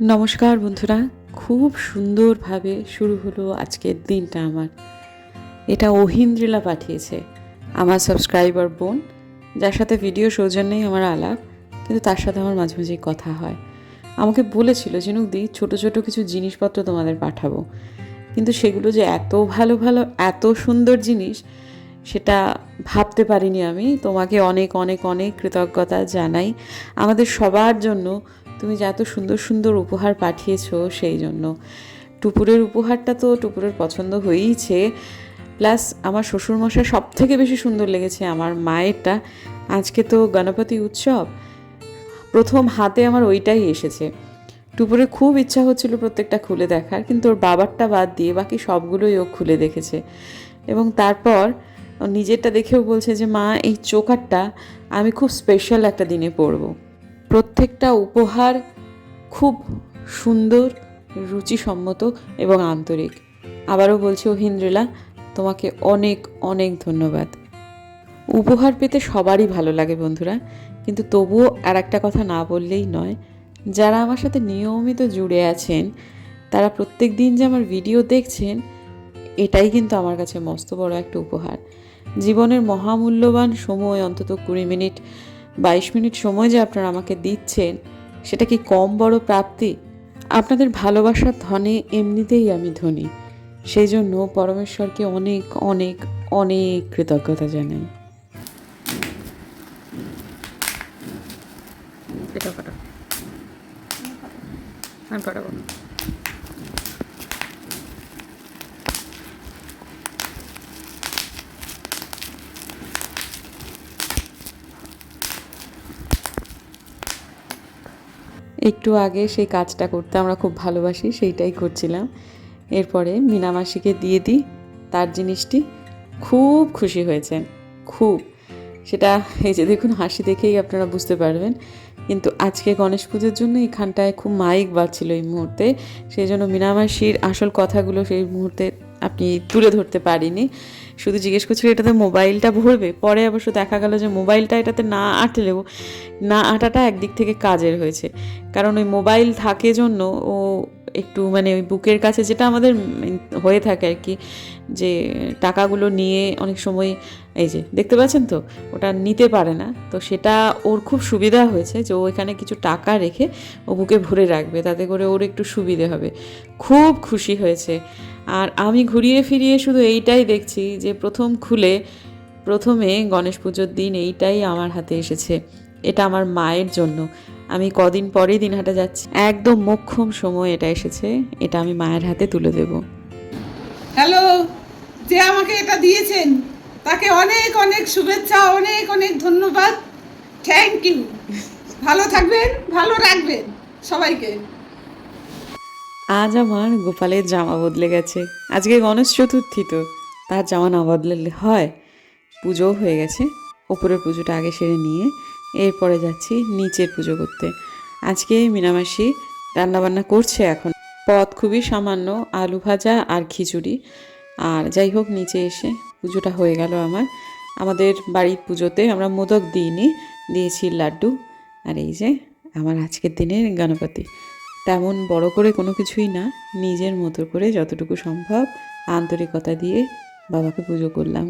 নমস্কার বন্ধুরা, খুব সুন্দরভাবে শুরু হলো আজকের দিনটা আমার। এটা অহিন্দ্রিলা পাঠিয়েছে আমার সাবস্ক্রাইবার বোন, যার সাথে ভিডিও সৌজন্যেই আমার আলাপ, কিন্তু তার সাথে আমার মাঝে মাঝেই কথা হয়। আমাকে বলেছিল ঝিনুকদি ছোট ছোট কিছু জিনিসপত্র তোমাদের পাঠাবো। কিন্তু সেগুলো যে এত ভালো ভালো, এত সুন্দর জিনিস, সেটা ভাবতে পারিনি আমি। তোমাকে অনেক অনেক অনেক কৃতজ্ঞতা জানাই। আমাদের সবার জন্য তুমি যে এত সুন্দর সুন্দর উপহার পাঠিয়েছো সেই জন্য। টুপুরের উপহারটা তো টুপুরের পছন্দ হয়েইছে। প্লাস আমার শ্বশুরমশাই সব থেকে বেশি সুন্দর লেগেছে আমার মায়েরটা। আজকে তো গণপতি উৎসব। প্রথম হাতে আমার ওইটাই এসেছে। টুপুরে খুব ইচ্ছা হচ্ছিল প্রত্যেকটা খুলে দেখার, কিন্তু ওর বাবারটা বাদ দিয়ে বাকি সবগুলোই ও খুলে দেখেছে। এবং তারপর নিজেরটা দেখেও বলছে যে, মা, এই চোকারটা আমি খুব স্পেশাল একটা দিনে পরবো। প্রত্যেকটা উপহার খুব সুন্দর, রুচিসম্মত এবং আন্তরিক। আবারও বলছি, ওহিন্দ্রিলা, তোমাকে অনেক অনেক ধন্যবাদ। উপহার পেতে সবারই ভালো লাগে বন্ধুরা, কিন্তু তবুও আর একটা কথা না বললেই নয়, যারা আমার সাথে নিয়মিত জুড়ে আছেন, তারা প্রত্যেক দিন যে আমার ভিডিও দেখছেন, এটাই কিন্তু আমার কাছে মস্ত বড় একটা উপহার। জীবনের মহামূল্যবান সময় অন্তত কুড়ি মিনিট বাইশ মিনিট সময় যে আপনারা আমাকে দিচ্ছেন, সেটা কি কম বড় প্রাপ্তি? আপনাদের ভালোবাসার ধনে এমনিতেই আমি ধনী। সেই জন্য পরমেশ্বরকে অনেক অনেক অনেক কৃতজ্ঞতা জানাই। ফাটাবো। একটু আগে সেই কাজটা করতে আমরা খুব ভালোবাসি, সেইটাই করছিলাম। এরপরে মিনামাসিকে দিয়ে দিই তার জিনিসটি। খুব খুশি হয়েছেন, খুব। সেটা এই যে দেখুন, হাসি দেখেই আপনারা বুঝতে পারবেন। কিন্তু আজকে গণেশ পুজোর জন্য এখানটায় খুব মাইক বাজছিল এই মুহূর্তে। সেই জন্য মিনামাসির আসল কথাগুলো সেই মুহূর্তে আপনি তুলে ধরতে পারিনি। শুধু জিজ্ঞেস করছিল এটাতে মোবাইলটা ভরবে। পরে অবশ্য দেখা গেল যে মোবাইলটা এটাতে না আটলেও, না আটাটা একদিক থেকে কাজের হয়েছে। কারণ ওই মোবাইল থাকে জন্য ও একটু মানে ওই বুকের কাছে যেটা আমাদের হয়ে থাকে আর কি, যে টাকাগুলো নিয়ে অনেক সময় এই যে, দেখতে পাচ্ছেন তো? ওটা নিতে পারে না। তো সেটা ওর খুব সুবিধা হয়েছে যে ও এখানে কিছু টাকা রেখে ও বুকে ভরে রাখবে। তাতে করে ওর একটু সুবিধে হবে। খুব খুশি হয়েছে। আর আমি ঘুরিয়ে ফিরিয়ে শুধু এইটাই দেখছি যে প্রথম খুলে প্রথমে গণেশ পুজোর দিন এইটাই আমার হাতে এসেছে। এটা আমার মায়ের জন্য। আমি কদিন পরেই দিনহাটা যাচ্ছি। একদম মোক্ষম সময় এটা এসেছে। এটা আমি মায়ের হাতে তুলে দেব। হ্যালো, যে আমাকে এটা দিয়েছেন, তাকে অনেক অনেক শুভেচ্ছা, অনেক অনেক ধন্যবাদ। থ্যাংক ইউ ভালো থাকবেন, ভালো রাখবেন সবাইকে। আজ আমার গোপালের জামা বদলে গেছে। আজকে গণেশ চতুর্থী তো, তার জামা না বদলালে হয়। পুজোও হয়ে গেছে। ওপরের পুজোটা আগে সেরে নিয়ে এরপরে যাচ্ছি নিচের পুজো করতে। আজকে মিনামাসি রান্নাবান্না করছে এখন। পদ খুবই সামান্য, আলু ভাজা আর খিচুড়ি। আর যাই হোক, নিচে এসে পুজোটা হয়ে গেল আমার। আমাদের বাড়ির পুজোতে আমরা মোদক দিইনি, দিয়েছি লাড্ডু। আর এই যে আমার আজকের দিনের গণপতি। তেমন বড় করে কোনো কিছুই না, নিজের মতো করে যতটুকু সম্ভব আন্তরিকতা দিয়ে বাবাকে পুজো করলাম।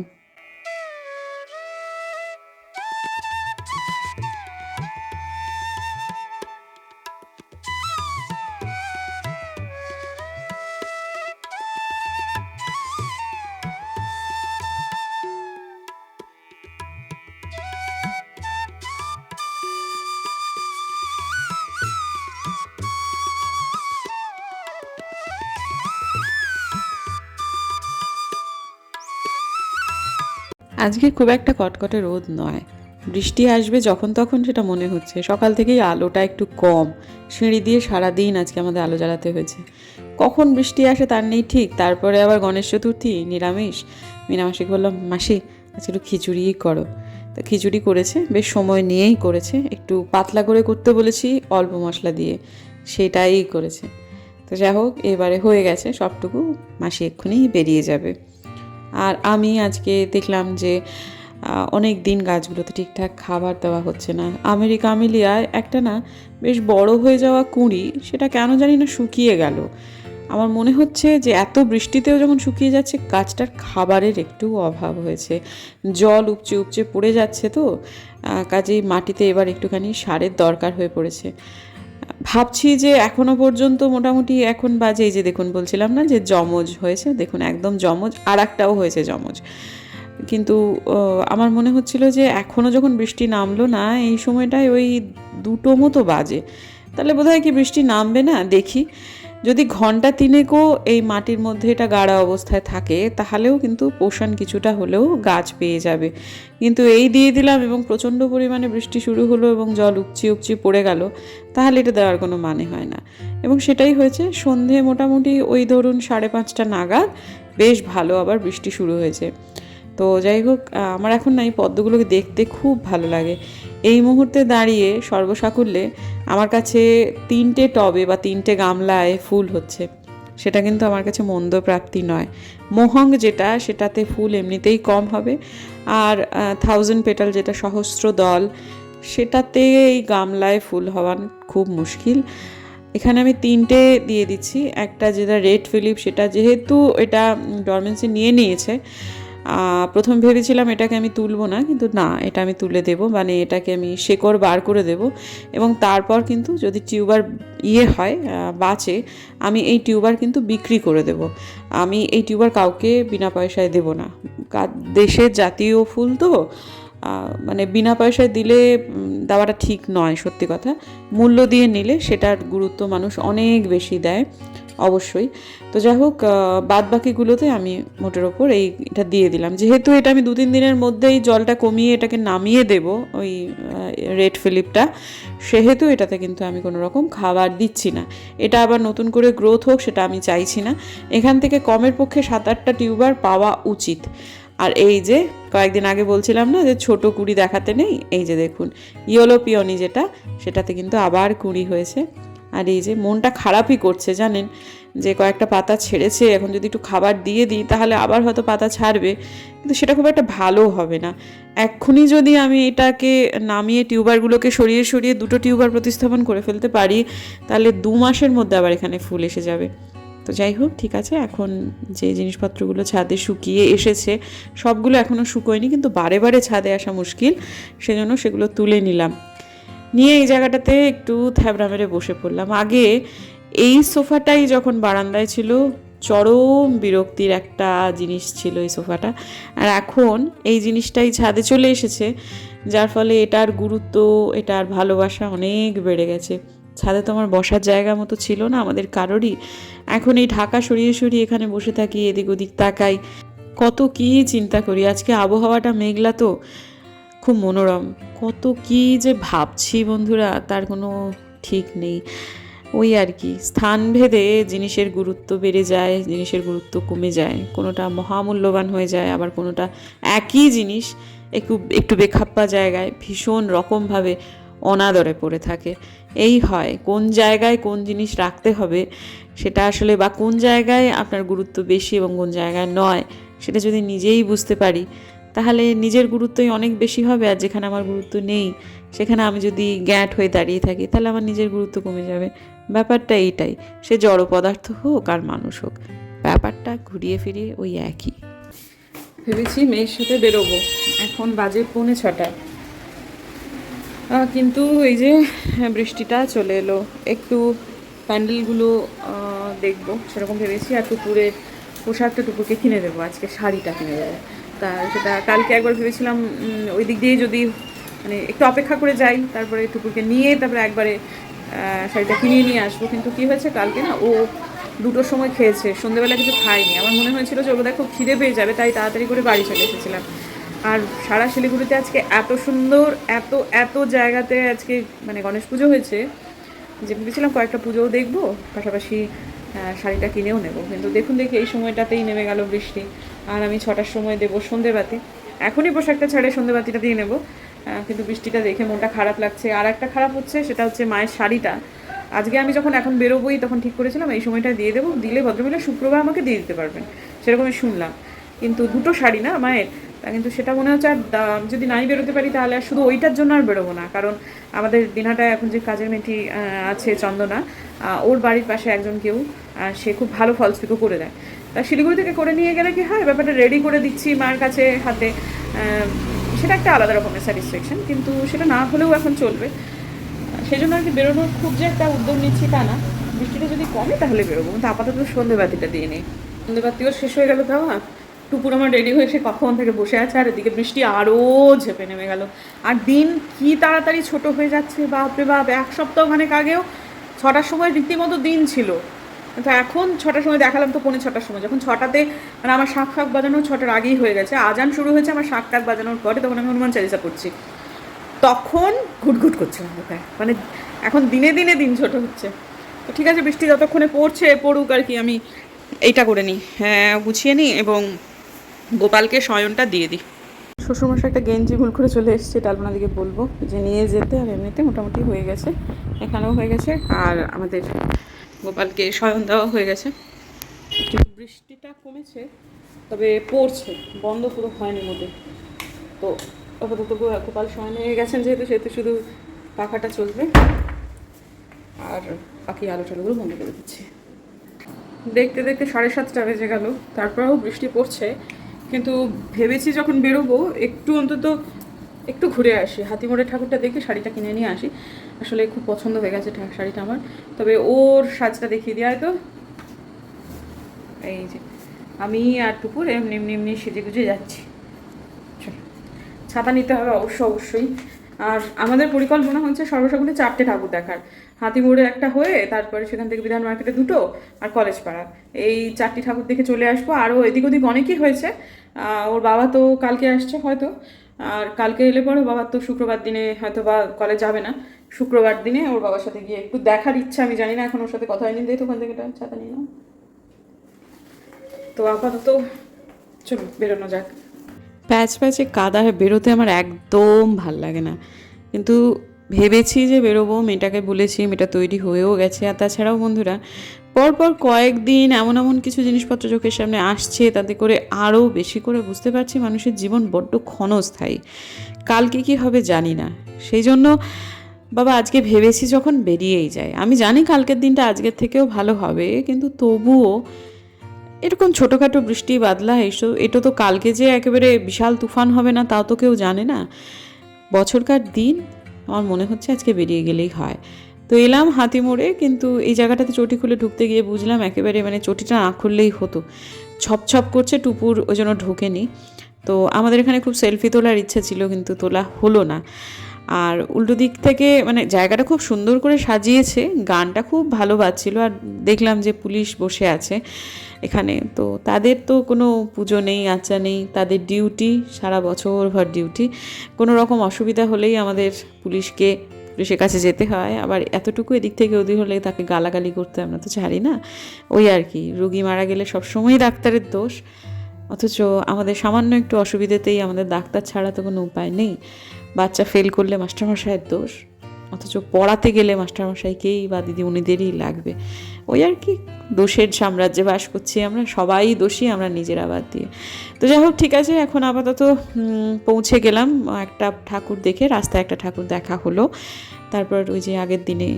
আজকে খুব একটা কটকটে রোদ নয়। বৃষ্টি আসবে যখন তখন সেটা মনে হচ্ছে। সকাল থেকেই আলোটা একটু কম। সিঁড়ি দিয়ে সারাদিন আজকে আমাদের আলো জ্বালাতে হয়েছে। কখন বৃষ্টি আসে তার নেই ঠিক। তারপরে আবার গণেশ চতুর্থী, নিরামিষ। মিনামাসিকে বললাম, মাসি, আজকে একটু খিচুড়িই করো। তো খিচুড়ি করেছে, বেশ সময় নিয়েই করেছে। একটু পাতলা করে করতে বলেছি, অল্প মশলা দিয়ে। সেটাই করেছে। তো যাই হোক, এবারে হয়ে গেছে সবটুকু। মাসি এক্ষুনি বেরিয়ে যাবে। আর আমি আজকে দেখলাম যে অনেক দিন গাছগুলোতে ঠিকঠাক খাবার দেওয়া হচ্ছে না। আমেরিকা আমেলিয়ায় একটা না বেশ বড় হয়ে যাওয়া কুঁড়ি, সেটা কেন জানি না শুকিয়ে গেল। আমার মনে হচ্ছে যে, এত বৃষ্টিতেও যখন শুকিয়ে যাচ্ছে, গাছটার খাবারের একটু অভাব হয়েছে। জল উপচে উপচে পড়ে যাচ্ছে তো কাজেই মাটিতে এবার একটুখানি সারের দরকার হয়ে পড়েছে। ভাবছি যে এখনও পর্যন্ত মোটামুটি এখন বাজে, এই যে দেখুন বলছিলাম না যে জমজ হয়েছে, দেখুন একদম জমজ আর একটাও হয়েছে জমজ কিন্তু আমার মনে হচ্ছিল যে এখনও যখন বৃষ্টি নামলো না, এই সময়টায় ওই দুটো মতো বাজে। তাহলে বোধহয় কি বৃষ্টি নামবে না? দেখি। যদি ঘণ্টা তিনেকও এই মাটির মধ্যে এটা গাঢ়া অবস্থায় থাকে, তাহলেও কিন্তু পোষণ কিছুটা হলেও গাছ পেয়ে যাবে। কিন্তু এই দিয়ে দিলাম এবং প্রচণ্ড পরিমাণে বৃষ্টি শুরু হলো এবং জল উপচি উপচি পড়ে গেল, তাহলে এটা দেওয়ার কোনো মানে হয় না। এবং সেটাই হয়েছে, সন্ধে মোটামুটি ওই ধরুন সাড়ে পাঁচটা নাগাদ বেশ ভালো আবার বৃষ্টি শুরু হয়েছে। তো যাই হোক আমার এখন না এই পদ্মগুলোকে দেখতে খুব ভালো লাগে। এই মুহূর্তে দাঁড়িয়ে সর্বসাকুল্যে আমার কাছে তিনটে টবে বা তিনটে গামলায় ফুল হচ্ছে। সেটা কিন্তু আমার কাছে মন্দ প্রাপ্তি নয়। মোহং যেটা, সেটাতে ফুল এমনিতেই কম হবে। আর থাউজেন্ড পেটাল যেটা সহস্র দল, সেটাতে এই গামলায় ফুল হওয়া খুব মুশকিল। এখানে আমি তিনটে দিয়ে দিচ্ছি। একটা যেটা রেড ফিলিপ সেটা যেহেতু এটা ডরমেন্সি নিয়ে নিয়েছে প্রথম ভেবেছিলাম এটাকে আমি তুলবো না, কিন্তু না, এটা আমি তুলে দেব মানে এটাকে আমি শেকড় বার করে দেব। এবং তারপর কিন্তু যদি টিউবার ইয়ে হয় বাঁচে, আমি এই টিউবার কিন্তু বিক্রি করে দেব। আমি এই টিউবার কাউকে বিনা পয়সায় দেব না। দেশের জাতীয় ফুল তো মানে বিনা পয়সায় দিলে দেওয়াটা ঠিক নয়, সত্যি কথা। মূল্য দিয়ে নিলে সেটার গুরুত্ব মানুষ অনেক বেশি দেয়। অবশ্যই। তো যাই হোক বাদ বাকিগুলোতে আমি মোটের ওপর এই এটা দিয়ে দিলাম। যেহেতু এটা আমি দু তিন দিনের মধ্যেই জলটা কমিয়ে এটাকে নামিয়ে দেব, ওই রেড ফিলিপটা, সেহেতু এটাতে কিন্তু আমি কোনো রকম খাবার দিচ্ছি না। এটা আবার নতুন করে গ্রোথ হোক, সেটা আমি চাইছি না। এখান থেকে কমের পক্ষে সাত আটটা টিউবার পাওয়া উচিত। আর এই যে, কয়েকদিন আগে বলছিলাম না যে, ছোট কুড়ি দেখাতে নেই? এই যে দেখুন, ইয়েলো পিওনি যেটা, সেটাতে কিন্তু আবার কুড়ি হয়েছে। আর এই যে মনটা খারাপই করছে, জানেন? যে কয়েকটা পাতা ছেড়েছে, এখন যদি একটু খাবার দিয়ে দিই, তাহলে আবার হয়তো পাতা ছাড়বে। কিন্তু সেটা খুব একটা ভালো হবে না। এক্ষুনি যদি আমি এটাকে নামিয়ে টিউবারগুলোকে সরিয়ে সরিয়ে দুটো টিউবার প্রতিস্থাপন করে ফেলতে পারি, তাহলে দু মাসের মধ্যে আবার এখানে ফুল এসে যাবে। তো যাই হোক, ঠিক আছে, এখন যে জিনিসপত্রগুলো ছাদে শুকিয়ে এসেছে, সবগুলো এখনও শুকোয়নি, কিন্তু বারে বারে ছাদে আসা মুশকিল। সেজন্য সেগুলো তুলে নিলাম। নিয়ে এই জায়গাটাতে একটু থ্যাবড়া মেরে বসে পড়লাম। আগে এই সোফাটাই যখন বারান্দায় ছিল, চরম বিরক্তির একটা জিনিস ছিল এই সোফাটা। আর এখন এই জিনিসটাই ছাদে চলে এসেছে, যার ফলে এটার গুরুত্ব, এটার ভালোবাসা অনেক বেড়ে গেছে। ছাদে তো আমার বসার জায়গা মতো ছিল না, আমাদের কারোরই। এখন এই ঢাকা সরিয়ে সরিয়ে এখানে বসে থাকি, এদিক ওদিক তাকাই, কত কী চিন্তা করি। আজকে আবহাওয়াটা মেঘলা তো খুব মনোরম। কত কি যে ভাবছি বন্ধুরা, তার কোনো ঠিক নেই। ওই আর কি স্থানভেদে জিনিসের গুরুত্ব বেড়ে যায়, জিনিসের গুরুত্ব কমে যায়। কোনোটা মহামূল্যবান হয়ে যায়, আবার কোনোটা একই জিনিস একটু একটু বেখাপ্পা জায়গায় ভীষণ রকমভাবে অনাদরে পড়ে থাকে। এই হয়, কোন জায়গায় কোন জিনিস রাখতে হবে সেটা আসলে বা কোন জায়গায় আপনার গুরুত্ব বেশি এবং কোন জায়গায় নয়, সেটা যদি নিজেই বুঝতে পারি তাহলে নিজের গুরুত্বই অনেক বেশি হবে আর যেখানে আমার গুরুত্ব নেই, সেখানে আমি যদি গ্যাট হয়ে দাঁড়িয়ে থাকি, তাহলে আমার নিজের গুরুত্ব কমে যাবে। ব্যাপারটা এইটাই, সে জড় পদার্থ হোক আর মানুষ হোক, ব্যাপারটা ঘুরিয়ে ফিরিয়ে ওই একই। ভেবেছি মেয়ের সাথে বেরোবো, এখন বাজে পৌনে ছটা। কিন্তু এই যে বৃষ্টিটা চলে এলো, একটু প্যান্ডেলগুলো দেখব, সেরকম ভেবেছি আর টুকুরের পোশাকটা টুকুরকে কিনে দেবো, আজকে শাড়িটা কিনে দেবো। তা সেটা কালকে একবার ভেবেছিলাম ওই দিক দিয়ে যদি মানে একটু অপেক্ষা করে যাই, তারপরে টুকুরকে নিয়ে তারপরে একবারে শাড়িটা কিনে নিয়ে আসব। কিন্তু কি হয়েছে কালকে না, ও দুটোর সময় খেয়েছে সন্ধ্যেবেলা কিছু খায়নি। আমার মনে হয়েছিল যে ও খুব খিদে পেয়ে যাবে, তাই তাড়াতাড়ি করে বাড়ি চলে এসেছিলাম। আর সারা শিলিগুড়িতে আজকে এত সুন্দর, এত এত জায়গাতে আজকে মানে গণেশ পুজো হয়েছে, যে ভেবেছিলাম কয়েকটা পুজোও দেখব। পাশাপাশি শাড়িটা কিনেও নেব। কিন্তু দেখুন, দেখি এই সময়টাতেই নেমে গেল বৃষ্টি। আর আমি ছটার সময় দেবো সন্ধেবাতি। এখনই পোশাকটা ছাড়ে সন্ধেবাতিটা দিয়ে নেব। কিন্তু বৃষ্টিটা দেখে মনটা খারাপ লাগছে। আর একটা খারাপ হচ্ছে, সেটা হচ্ছে মায়ের শাড়িটা। আজকে আমি যখন এখন বেরোবোই, তখন ঠিক করেছিলাম, এই সময়টা দিয়ে দেবো। দিলে ভদ্রমহিলা শুক্রবার আমাকে দিয়ে দিতে পারবেন। সেরকমই শুনলাম। কিন্তু দুটো শাড়ি না, মায়ের। তা কিন্তু সেটা মনে হচ্ছে আর যদি নাই বেরোতে পারি তাহলে আর শুধু ওইটার জন্য আর বেরোবো না। কারণ আমাদের দিনাটায় এখন যে কাজের মেয়েটি আছে চন্দনা ওর বাড়ির পাশে একজন কেউ সে খুব ভালো ফলস পিকো করে দেয়। তা শিলিগুড়ি থেকে করে নিয়ে গেলে কি হয়? ব্যাপারটা রেডি করে দিচ্ছি মার কাছে হাতে। সেটা একটা আলাদা রকমের স্যাটিসফ্যাকশন কিন্তু সেটা না হলেও এখন চলবে। সেই জন্য আর কি বেরোনোর খুব যে একটা উদ্যোগ নিচ্ছি তা না। বৃষ্টিটা যদি কমে তাহলে বেরোবো, কিন্তু আপাতত সন্ধেবাতিটা দিয়ে নেই। সন্ধেবাতিও শেষ হয়ে গেল তাও টুকুর আমার রেডি হয়ে সে কখন থেকে বসে আছে, আর এদিকে বৃষ্টি আরও ঝেপে নেমে গেল। আর দিন কি তাড়াতাড়ি ছোট হয়ে যাচ্ছে, বাপরে বাপ, এক সপ্তাহ খানেক আগেও ছটার সময় রীতিমতো দিন ছিল। কিন্তু এখন ছটার সময় দেখালাম তো পৌনে ছটার সময়। যখন ছটাতে মানে আমার শাক ফাঁক বাজানো ছটার আগেই হয়ে গেছে, আজান শুরু হয়েছে আমার শাক টাক বাজানোর পরে তখন আমি হনুমান চালিসা করছি তখন ঘুটঘুট করছে অন্ধকার মানে এখন দিনে দিনে দিন ছোট হচ্ছে। তো ঠিক আছে, বৃষ্টি যতক্ষণে পড়ছে, পড়ুক আর কি, আমি এইটা করে নিই। হ্যাঁ গুছিয়ে নিই এবং গোপালকে শয়নটা দিয়ে দিই। শ্বশুরমশাই একটা গেঞ্জি ভুল করে চলে এসছে ডালপনা দিকে বলব। যে নিয়ে যেতে আর এমনিতে মোটামুটি হয়ে গেছে, এখানেও হয়ে গেছে। আর আমাদের গোপালকে শয়ন দেওয়া হয়ে গেছে। বৃষ্টিটা কমেছে, তবে পড়ছে, বন্ধ পুরো হয়নি মোটে। তো আপাতত গোপাল শয়ন হয়ে গেছেন যেহেতু, সেহেতু শুধু পাখাটা চলবে। আর বাকি আলো টালোগুলো বন্ধ করে দিচ্ছি। দেখতে দেখতে সাড়ে সাতটা বেজে গেল, তারপরেও বৃষ্টি পড়ছে। কিন্তু ভেবেছি যখন বেরোবো, একটু অন্তত একটু ঘুরে আসি। হাতিমোড়ের ঠাকুরটা দেখে শাড়িটা কিনে নিয়ে আসি। আসলে খুব পছন্দ হয়ে গেছে শাড়িটা আমার। তবে ওর সাজটা দেখিয়ে দেওয়া তো। এই যে, আমি আর টুকুর এমনি এমনি এমনি সেজে গুজে যাচ্ছি। ছাতা নিতে হবে অবশ্য অবশ্যই। আর আমাদের পরিকল্পনা হচ্ছে সর্বসকলে চারটে ঠাকুর দেখার। হাতিমোড়ে একটা হয়ে তারপরে সেখান থেকে বিধান মার্কেটে দুটো আর কলেজ পাড়া। এই চারটি ঠাকুর দেখে চলে আসব। আরও এদিক ওদিক অনেকই হয়েছে। ওর বাবা তো কালকে আসছে হয়তো। আর কালকে এলে পরে বাবার তো শুক্রবার দিনে হয়তো বা কলেজ যাবে না। শুক্রবার দিনে ওর বাবার সাথে গিয়ে একটু দেখার ইচ্ছা, আমি জানি না, এখন ওর সাথে কথা হয়নি। দিয়ে ওখান থেকে একটা ছাতা নিয়ে নাও। তো আপাতত চলো বেরোনো যাক। প্যাচ প্যাচে কাদায় বেরোতে আমার একদম ভালো লাগে না। কিন্তু ভেবেছি যে বেরোবো, মেয়েটাকে বলেছি, মেয়েটা তৈরি হয়েও গেছে। আর তাছাড়াও বন্ধুরা, পরপর কয়েকদিন এমন এমন কিছু জিনিসপত্র চোখের সামনে আসছে, তাতে করে আরও বেশি করে বুঝতে পারছি মানুষের জীবন বড্ড ক্ষণস্থায়ী। কালকে কি হবে জানি না। সেই জন্য, বাবা, আজকে ভেবেছি যখন বেরিয়েই যায়। আমি জানি কালকের দিনটা আজকের থেকেও ভালো হবে, কিন্তু তবুও এরকম ছোটোখাটো বৃষ্টি বাদলা, এসো, এটা তো কালকে যে একেবারে বিশাল তুফান হবে না তাও তো কেউ জানে না। বছরকার দিন আমার মনে হচ্ছে আজকে বেরিয়ে গেলেই হয়। তো এলাম হাতি মোড়ে, কিন্তু এই জায়গাটাতে চটি খুলে ঢুকতে গিয়ে বুঝলাম একেবারে মানে চটিটা না খুললেই হতো। ছপ ছপ করছে, টুপুর ওই জন্য ঢোকেনি। তো আমাদের এখানে খুব সেলফি তোলার ইচ্ছা ছিল, কিন্তু তোলা হলো না। আর উল্টো দিক থেকে মানে জায়গাটা খুব সুন্দর করে সাজিয়েছে, গানটা খুব ভালো বাজছিল, আর দেখলাম যে পুলিশ বসে আছে। এখানে। তো তাদের তো কোনো পুজো নেই আচ্ছা নেই, তাদের ডিউটি, সারা বছর ভর ডিউটি। কোনো রকম অসুবিধা হলেই আমাদের পুলিশকে, পুলিশের কাছে যেতে হয়। আবার এতটুকু এদিক থেকে ওদিক হলে তাকে গালাগালি করতে আমরা তো ছাড়ি না। ওই আর কি, রুগী মারা গেলে সবসময়ই ডাক্তারের দোষ। অথচ আমাদের সামান্য একটু অসুবিধাতেই আমাদের ডাক্তার ছাড়া তো কোনো উপায় নেই। বাচ্চা ফেল করলে মাস্টারমশাইয়ের দোষ। অথচ পড়াতে গেলে মাস্টারমশাইকেই বা দিদিমণিদেরই লাগবে। ওই আর কি দোষের সাম্রাজ্যে বাস করছি আমরা, সবাই দোষী, আমরা নিজেরা বাদ দিয়ে। তো যাই হোক, ঠিক আছে, এখন আপাতত পৌঁছে গেলাম। একটা ঠাকুর দেখে রাস্তায় একটা ঠাকুর দেখা হলো। তারপর ওই যে আগের দিনে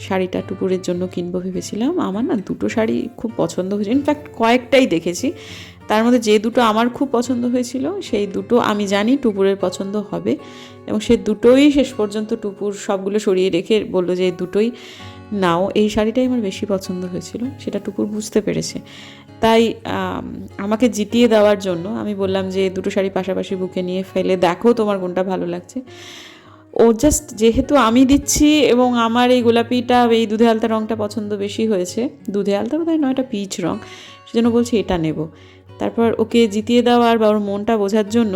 শাড়িটা টুকুরের জন্য কিনবো ভেবেছিলাম। আমার না দুটো শাড়ি খুব পছন্দ হয়েছে। ইনফ্যাক্ট কয়েকটাই দেখেছি। তার মধ্যে যে দুটো আমার খুব পছন্দ হয়েছিল, সেই দুটো আমি জানি টুপুরের পছন্দ হবে। এবং সে দুটোই শেষ পর্যন্ত টুপুর সবগুলো সরিয়ে রেখে বলল যে দুটোই নাও। এই শাড়িটাই আমার বেশি পছন্দ হয়েছিল, সেটা টুকুর বুঝতে পেরেছে। তাই আমাকে জিতিয়ে দেওয়ার জন্য আমি বললাম যে দুটো শাড়ি পাশাপাশি বুকে নিয়ে ফেলে দেখো তোমার কোনটা ভালো লাগছে। ও জাস্ট যেহেতু আমি দিচ্ছি এবং আমার এই গোলাপিটা, এই দুধে আলতা রঙটা পছন্দ বেশি হয়েছে, দুধে আলতা নয় এটা পিচ রঙ সেজন্য বলছি এটা নেব। তারপর ওকে জিতিয়ে দেওয়ার বা ওর মনটা বোঝার জন্য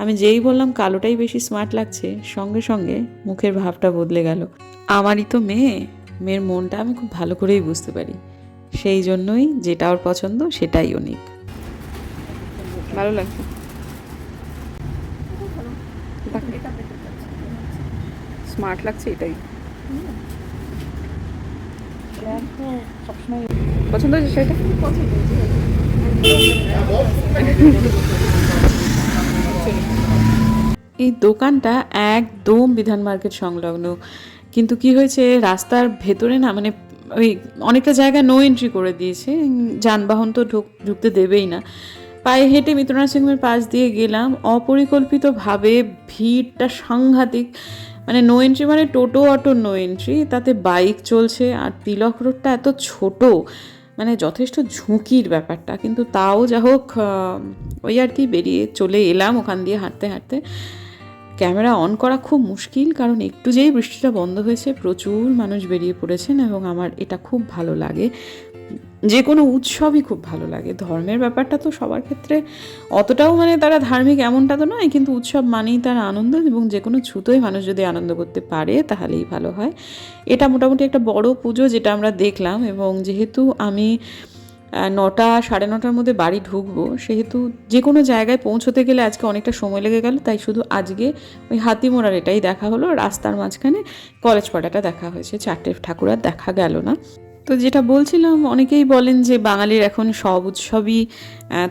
আমি যেই বললাম কালোটাই বেশি স্মার্ট লাগছে, সঙ্গে সঙ্গে মুখের ভাবটা বদলে গেল। আমারই তো মেয়ে, মেয়ের মনটা আমি খুব ভালো করেই বুঝতে পারি। সেই জন্যই যেটা ওর পছন্দ সেটাই ও নিক ভালো লাগছে। স্মার্ট লাগছে এটাই। পছন্দ হয়েছে সেটা? চলি এই দোকানটা একদম বিধান মার্কেট সংলগ্ন। কিন্তু কি হয়েছে, রাস্তার ভেতরে না মানে ওই অনেকটা জায়গা নো এন্ট্রি করে দিয়েছে, যানবাহন তো ঢুক ঢুকতে দেবেই না। পায়ে হেঁটে মিত্রনাথ সিংহের পাশ দিয়ে গেলাম, অপরিকল্পিতভাবে ভিড়টা সাংঘাতিক। মানে নো এন্ট্রি মানে টোটো, অটো নো এন্ট্রি তাতে বাইক চলছে, আর তিলক রোডটা এত ছোট। মানে যথেষ্ট ঝুঁকির ব্যাপারটা। কিন্তু তাও যা হোক ওই আর কি বেরিয়ে চলে এলাম ওখান দিয়ে হাঁটতে হাঁটতে। ক্যামেরা অন করা খুব মুশকিল, কারণ একটু যেই বৃষ্টিটা বন্ধ হয়েছে, প্রচুর মানুষ বেরিয়ে পড়েছেন এবং আমার এটা খুব ভালো লাগে। যে কোনো উৎসবই খুব ভালো লাগে। ধর্মের ব্যাপারটা তো সবার ক্ষেত্রে অতটাও মানে তারা ধার্মিক এমনটা তো নয়, কিন্তু উৎসব মানেই তার আনন্দ এবং যে কোনো ছুতোই মানুষ যদি আনন্দ করতে পারে তাহলেই ভালো হয়। এটা মোটামুটি একটা বড় পুজো যেটা আমরা দেখলাম এবং যেহেতু আমি নটা, সাড়ে নটার মধ্যে বাড়ি ঢুকবো, সেহেতু যে কোনো জায়গায় পৌঁছতে গেলে আজকে অনেকটা সময় লেগে গেল, তাই শুধু আজকে ওই হাতিমোড়ার এটাই দেখা হলো। রাস্তার মাঝখানে কলেজ পাড়াটা দেখা হয়েছে, চারটে ঠাকুর আর দেখা গেল না। তো যেটা বলছিলাম, অনেকেই বলেন যে বাঙালির এখন সব উৎসবই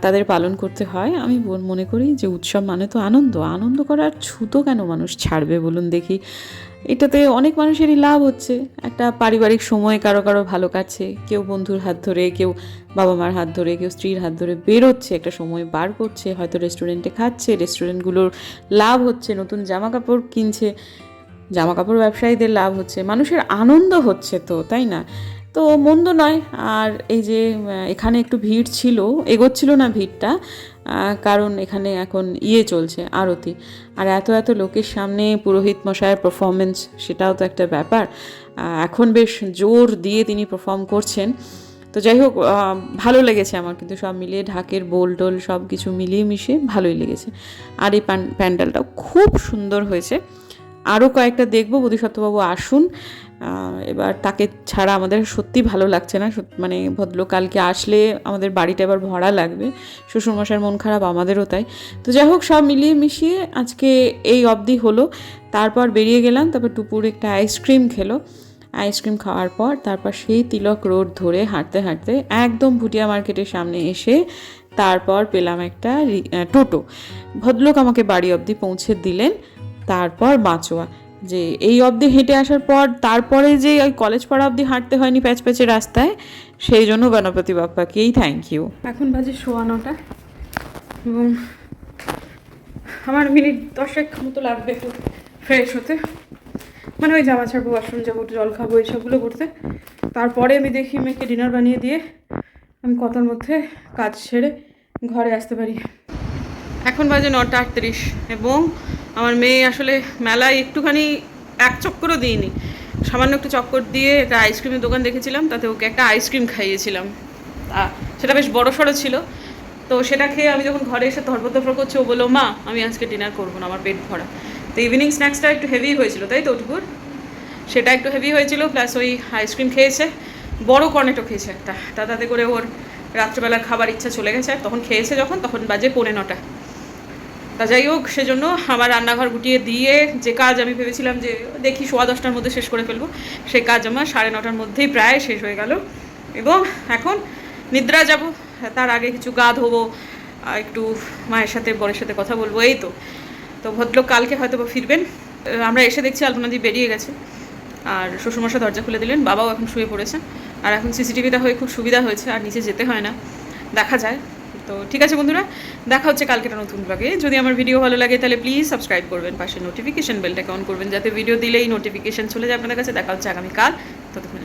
তাদের পালন করতে হয়। আমি মনে করি যে উৎসব মানে তো আনন্দ। আনন্দ করার ছুতো কেন মানুষ ছাড়বে বলুন দেখি। এটাতে অনেক মানুষেরই লাভ হচ্ছে। একটা পারিবারিক সময় কারও কারও ভালো কাটছে। কেউ বন্ধুর হাত ধরে, কেউ বাবা মার হাত ধরে, কেউ স্ত্রীর হাত ধরে বেরোচ্ছে, একটা সময় বার করছে, হয়তো রেস্টুরেন্টে খাচ্ছে, রেস্টুরেন্টগুলোর লাভ হচ্ছে, নতুন জামা কাপড় কিনছে জামা কাপড় ব্যবসায়ীদের লাভ হচ্ছে, মানুষের আনন্দ হচ্ছে তো, তাই না? তো মন্দ নয়। আর এই যে এখানে একটু ভিড় ছিল, এগোচ্ছিল না ভিড়টা কারণ এখানে এখন ইয়ে চলছে, আরতি। আর এত এত লোকের সামনে পুরোহিত মশায়ের পারফরমেন্স সেটাও তো একটা ব্যাপার। এখন বেশ জোর দিয়ে তিনি পারফর্ম করছেন। তো যাই হোক ভালো লেগেছে আমার, কিন্তু সব মিলিয়ে ঢাকের বোল টোল সব কিছু মিলিয়ে মিশিয়ে ভালোই লেগেছে। আর এই প্যান- প্যান্ডেলটাও খুব সুন্দর হয়েছে। আরও কয়েকটা দেখব, বোধিসত্ত্ববাবু আসুন। এবার তাকে ছাড়া আমাদের সত্যি ভালো লাগছে না। মানে ভদ্রলোক কালকে আসলে আমাদের বাড়িটা এবার ভরা লাগবে। শ্বশুরমশাইয়ের মন খারাপ, আমাদেরও তাই। তো যাই হোক, সব মিলিয়ে মিশিয়ে আজকে এই অবধি হলো। তারপর বেরিয়ে গেলাম, তারপর টুপুর একটা আইসক্রিম খেলো। আইসক্রিম খাওয়ার পর তারপর সেই তিলক রোড ধরে হাঁটতে হাঁটতে একদম ভুটিয়া মার্কেটের সামনে এসে তারপর পেলাম একটা টোটো। ভদ্রলোক আমাকে বাড়ি অবধি পৌঁছে দিলেন। তারপর বাঁচোয়া। যে এই অবধি হেঁটে আসার পর তারপরে যে ওই কলেজ পাড়া অবধি হাঁটতে হয়নি প্যাচ প্যাচে রাস্তায়, সেই জন্য গণপতি বাপ্পাকেই থ্যাংক ইউ এখন বাজে সোয়া নটা এবং আমার মিনিট দশেক মতো লাগবে একটু ফ্রেশ হতে। মানে ওই জামা ছাড়বো বাসন যাব জল খাব, এইসবগুলো করতে। তারপরে আমি দেখি মেয়েকে ডিনার বানিয়ে দিয়ে আমি কতার মধ্যে কাজ সেরে ঘরে আসতে পারি। এখন বাজে নটা আটত্রিশ এবং আমার মেয়ে আসলে মেলায় একটুখানি এক চক্করও দিইনি। সামান্য একটু চক্কর দিয়ে একটা আইসক্রিমের দোকান দেখেছিলাম, তাতে ওকে একটা আইসক্রিম খাইয়েছিলাম। সেটা বেশ বড় সড়ো ছিল। তো সেটা খেয়ে আমি যখন ঘরে এসে ধরপতফর করছি, ও বলল, মা, আমি আজকে ডিনার করব না, আমার পেট ভরা। তো ইভিনিং স্ন্যাক্সটা একটু হেভি হয়েছিল, তাই তো ওটুকুর সেটা একটু হেভি হয়েছিল প্লাস ওই আইসক্রিম খেয়েছে। বড় কর্নেটো খেয়েছে একটা। তা তাতে করে ওর রাত্রেবেলার খাবার ইচ্ছা চলে গেছে, আর তখন খেয়েছে যখন, তখন বাজে পৌনে নটা। তা যাই হোক, সেজন্য আমার রান্নাঘর গুটিয়ে দিয়ে যে কাজ আমি ভেবেছিলাম যে দেখি সোয়া দশটার মধ্যে শেষ করে ফেলব, সেই কাজ আমার সাড়ে নটার মধ্যেই প্রায় শেষ হয়ে গেল। এবং এখন নিদ্রা যাব, তার আগে কিছু গা ধোবো একটু মায়ের সাথে, বরের সাথে কথা বলব, এই তো। তো ভদ্রলোক কালকে হয়তো ফিরবেন। আমরা এসে দেখছি আলপনাদি বেরিয়ে গেছে। আর শ্বশুরমশাই দরজা খুলে দিলেন, বাবাও এখন শুয়ে পড়েছে। আর এখন সিসিটিভিটা হয়ে খুব সুবিধা হয়েছে, আর নিচে যেতে হয় না। দেখা যায়। তো ঠিক আছে বন্ধুরা, দেখা হচ্ছে কালকে একটা নতুন ব্লগে যদি আমার ভিডিও ভালো লাগে, তাহলে প্লিজ সাবস্ক্রাইব করবেন, পাশে নোটিফিকেশন বেলটাকে অন করবেন, যাতে ভিডিও দিলেই নোটিফিকেশন চলে যায় আপনাদের কাছে। দেখা হচ্ছে আগামীকাল। ততক্ষণ